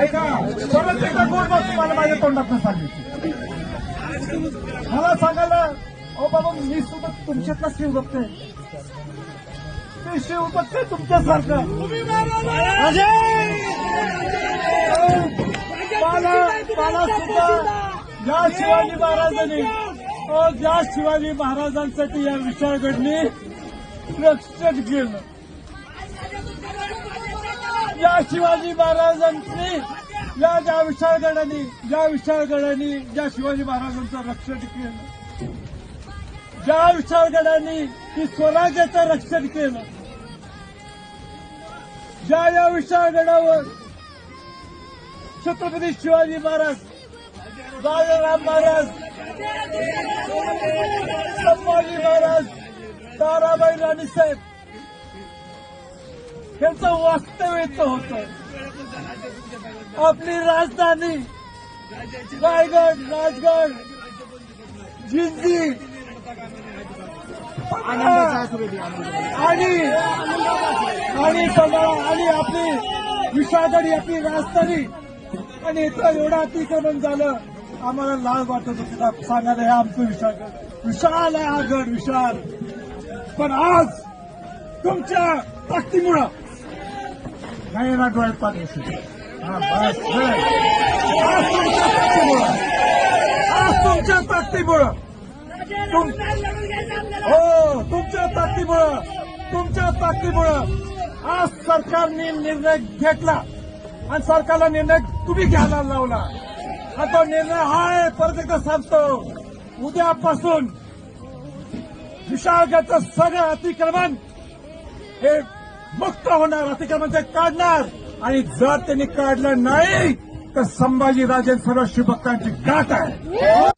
ऐका परत एकदा गोड तुम्हाला माझ्या तोंडात सांगितली मला सांगायला अहो बाबा मी सुद्धा तुमच्यातला शिव आहे ते शिवभक्त आहे तुमच्यासारखं मला सुद्धा ज्या शिवाजी महाराजांनी ज्या शिवाजी महाराजांसाठी या विशाळगडने लक्षात गेलं या शिवाजी महाराजांनी या ज्या विशाळगडाने ज्या विशाळगडाने ज्या शिवाजी महाराजांचं रक्षण केलं. ज्या विशाळगडाने की स्वराज्याचं रक्षण केलं. ज्या या विशाळगडावर छत्रपती शिवाजी महाराज राजाराम महाराज संभाजी महाराज ताराबाई राणीसाहेब यांचं वास्तव्य होतं. आपली राजधानी रायगड राजगड जिंजी आणि आणि आणि आपली विशाळगडी आपली राजधानी. आणि इथं एवढं अतिक्रमण झालं आम्हाला लाज वाटत होतं. सांगायला हे आमचं विशाळगड विशाल आहे हा गड विशाल. पण आज तुमच्या ताकदीमुळं नाही ना डोळ्यात पाणी. हा, बस, तुमच्या ताकदीमुळं हो तुमच्या ताकदीमुळं तुमच्या ताकदीमुळं आज सरकारने निर्णय घेतला आणि सरकारला निर्णय तुम्ही घ्यायला लावला आणि तो निर्णय हा आहे परत एकदा सांगतो उद्यापासून विशाळगडचं सगळं अतिक्रमण हे मुक्त होणार अतिक्रमण ते काढणार. आणि जर त्यांनी काढलं नाही तर संभाजीराजे सर्व शिवभक्तांची गाठ आहे.